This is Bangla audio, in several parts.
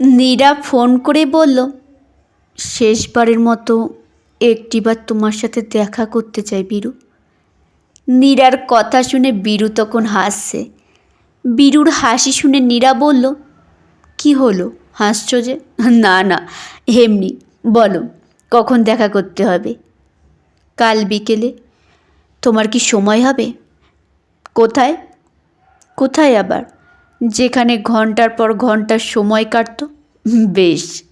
নীরা ফোন করে বলল, শেষবারের মতো একটিবার তোমার সাথে দেখা করতে চাই, বীরু। নীরার কথা শুনে বীরু তখন হাসছে। বীরুর হাসি শুনে নীরা বলল, কি হলো? হাসছো যে? না না, এমনি। বলো, কখন দেখা করতে হবে? কাল বিকেলে। তোমার কি সময় হবে? কোথায়? কোথায় আবার? যেখানে ঘণ্টার পর ঘণ্টার সময় কাটতো, বেশ।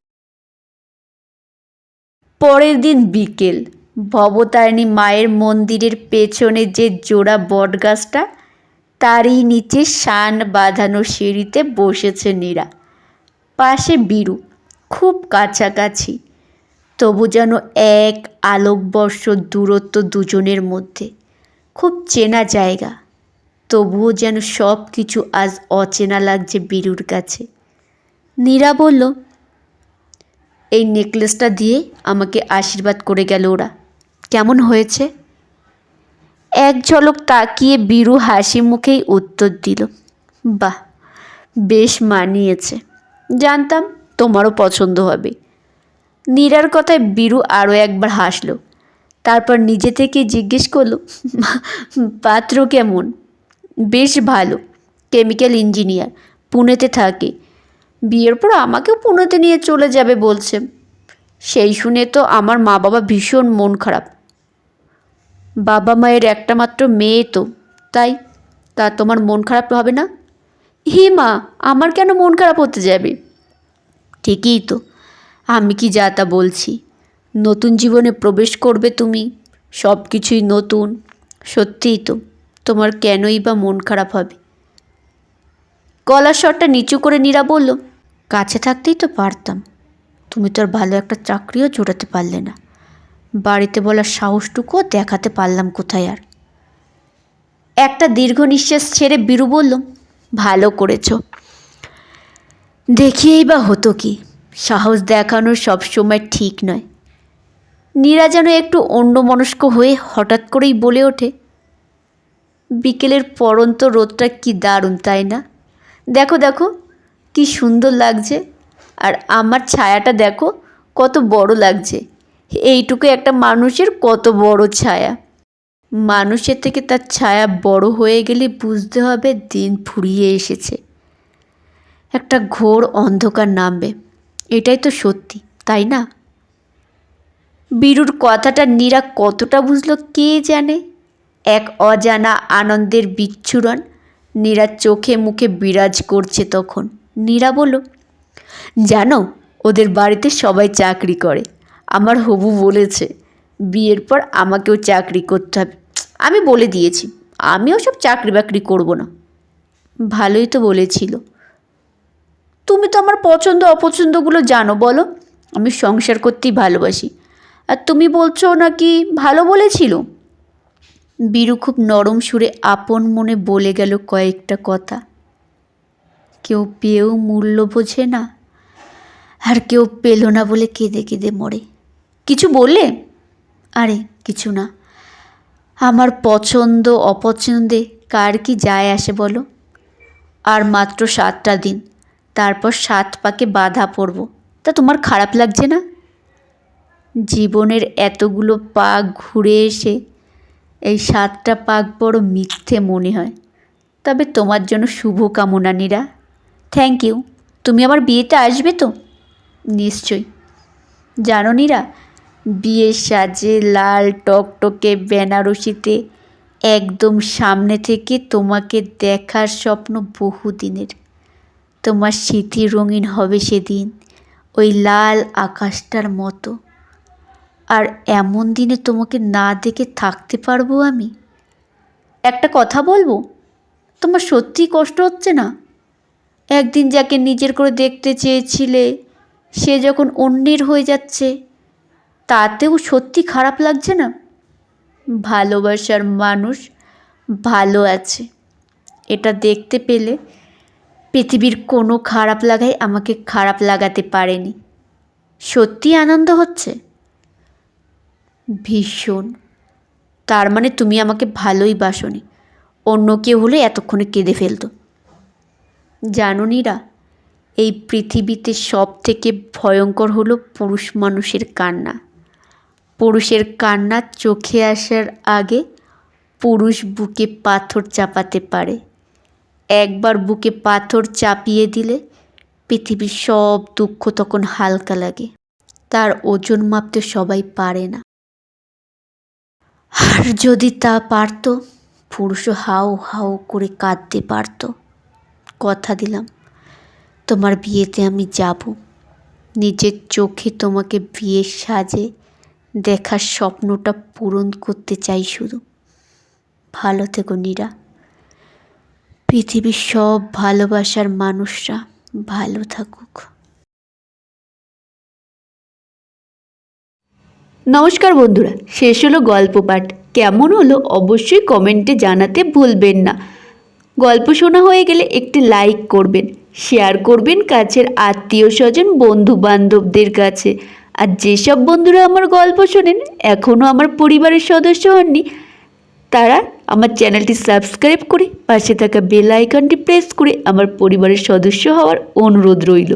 পরের দিন বিকেল, ভবতারিণী মায়ের মন্দিরের পেছনে যে জোড়া বটগাছটা, তারই নিচে শান বাঁধানো সিঁড়িতে বসেছে নীরা। পাশে বীরু, খুব কাছাকাছি, তবু যেন এক আলোকবর্ষ দূরত্ব দুজনের মধ্যে, খুব চেনা জায়গা। তবুও যেন সব কিছু আজ অচেনা লাগছে বীরুর কাছে। নীরা বলল, এই নেকলেসটা দিয়ে আমাকে আশীর্বাদ করে গেল ওরা। কেমন হয়েছে? এক ঝলক তাকিয়ে বীরু হাসি মুখেই উত্তর দিল, বাহ, বেশ মানিয়েছে। জানতাম তোমারও পছন্দ হবে। নীরার কথায় বীরু আরও একবার হাসলো, তারপর নিজে থেকে জিজ্ঞেস করল পাত্র কেমন? বেশ ভালো, কেমিক্যাল ইঞ্জিনিয়ার, পুনেতে থাকে। বিয়ের পর আমাকেও পুনেতে নিয়ে চলে যাবে বলছে। সেই শুনে তো আমার মা বাবা ভীষণ মন খারাপ। বাবা মায়ের একটা মাত্র মেয়ে তো, তাই তা তোমার মন খারাপ হবে না? হে মা, আমার কেন মন খারাপ হতে যাবে? ঠিকই তো, আমি কি যা তা বলছি। নতুন জীবনে প্রবেশ করবে তুমি সব কিছুই নতুন, সত্যিই তো। তোমার কেনই বা মন খারাপ হবে? গলার স্বরটা নিচু করে নীরা বলল, কাছে থাকতেই তো পারতাম। তুমি তো আর ভালো একটা চাকরিও জোটাতে পারলে না। বাড়িতে বলার সাহসটুকুও দেখাতে পারলাম কোথায় আর? একটা দীর্ঘ নিঃশ্বাস ছেড়ে বীরু বলল, ভালো করেছ। দেখিয়েই বা হতো কি? সাহস দেখানো সবসময় ঠিক নয়। নীরা যেন একটু অন্যমনস্ক হয়ে হঠাৎ করেই বলে ওঠে বিকেলের পরন্ত রোদটা কি দারুণ, তাই না? দেখো দেখো, কি সুন্দর লাগছে। আর আমার ছায়াটা দেখো, কত বড় লাগছে। এইটুকু একটা মানুষের কত বড় ছায়া। মানুষের থেকে তার ছায়া বড় হয়ে গেলে বুঝতে হবে দিন ফুরিয়ে এসেছে। একটা ঘোর অন্ধকার নামবে। এটাই তো সত্যি, তাই না? বীরুর কথাটা নীরা কতটা বুঝলো কে জানে? এক অজানা আনন্দের বিচ্ছুরণ। নীরা চোখে মুখে বিরাজ করছে তখন। নীরা বলল, জানো, ওদের বাড়িতে সবাই চাকরি করে। আমার হবু বলেছে, বিয়ের পর আমাকেও চাকরি করতে হবে। আমি বলে দিয়েছি, আমিও সব চাকরি বাকরি করব না। ভালোই তো বলেছিল। তুমি তো আমার পছন্দ অপছন্দগুলো জানো, বলো। আমি সংসার করতেই ভালোবাসি। আর তুমি বলছো নাকি ভালো বলেছিল? বীরু খুব নরম সুরে আপন মনে বলে গেল কয়েকটা কথা। কেউ পেয়েও মূল্য বোঝে না, আর কেউ পেল না বলে কেঁদে কেঁদে মরে। কিছু বললে? আরে, কিছু না। আমার পছন্দ, অপছন্দে কার কি যায় আসে বলো? আর মাত্র সাতটা দিন, তারপর সাত পাকে বাধা পড়ব। তা তোমার খারাপ লাগছে না? জীবনের এতগুলো পা ঘুরে এসে এই সাতটা পাক বড় মিথ্যে মনে হয়। তবে তোমার জন্য শুভ কামনা নীরা। থ্যাংক ইউ তুমি আমার বিয়েতে আসবে তো? নিশ্চয়ই। জানো নীরা, বিয়ের সাজে লাল টকটকে বেনারসিতে একদম সামনে থেকে তোমাকে দেখার স্বপ্ন বহুদিনের। তোমার স্মৃতি রঙিন হবে সেদিন, ওই লাল আকাশটার মতো। আর এমন দিনে তোমাকে না দেখে থাকতে পারব আমি? একটা কথা বলব? তোমার সত্যিই কষ্ট হচ্ছে না? একদিন যাকে নিজের করে দেখতে চেয়েছিলে, সে যখন অন্যের হয়ে যাচ্ছে, তাতেও সত্যি খারাপ লাগছে না? ভালোবাসার মানুষ ভালো আছে। এটা দেখতে পেলে পৃথিবীর কোনো খারাপ লাগাই আমাকে খারাপ লাগাতে পারেনি। সত্যি আনন্দ হচ্ছে? ভীষণ। তার মানে তুমি আমাকে ভালোই বাসনি। অন্য কেউ হলে এতক্ষণে কেঁদে ফেলতো। জানো নীরা, এই পৃথিবীতে সব থেকে ভয়ঙ্কর হলো পুরুষ মানুষের কান্না। পুরুষের কান্না চোখে আসার আগে পুরুষ বুকে পাথর চাপাতে পারে। একবার বুকে পাথর চাপিয়ে দিলে পৃথিবীর সব দুঃখ তখন হালকা লাগে। তার ওজন মাপতে সবাই পারে না। আর যদি তা পারতো, পুরুষও হাউ হাউ করে কাঁদতে পারতো। কথা দিলাম, তোমার বিয়েতে আমি যাব। নিজের চোখে তোমাকে বিয়ের সাজে দেখার স্বপ্নটা পূরণ করতে চাই শুধু। ভালো থেকো নীরা। পৃথিবীর সব ভালোবাসার মানুষরা ভালো থাকুক। নমস্কার বন্ধুরা, শেষ হলো গল্প পাঠ। কেমন হলো অবশ্যই কমেন্টে জানাতে ভুলবেন না। গল্প শোনা হয়ে গেলে একটি লাইক করবেন, শেয়ার করবেন কাছের আত্মীয় স্বজন বন্ধু বান্ধবদের কাছে। আর যেসব বন্ধুরা আমার গল্প শোনেন, এখনও আমার পরিবারের সদস্য হননি, তারা আমার চ্যানেলটি সাবস্ক্রাইব করে পাশে থাকা বেল আইকনটি প্রেস করে আমার পরিবারের সদস্য হওয়ার অনুরোধ রইল।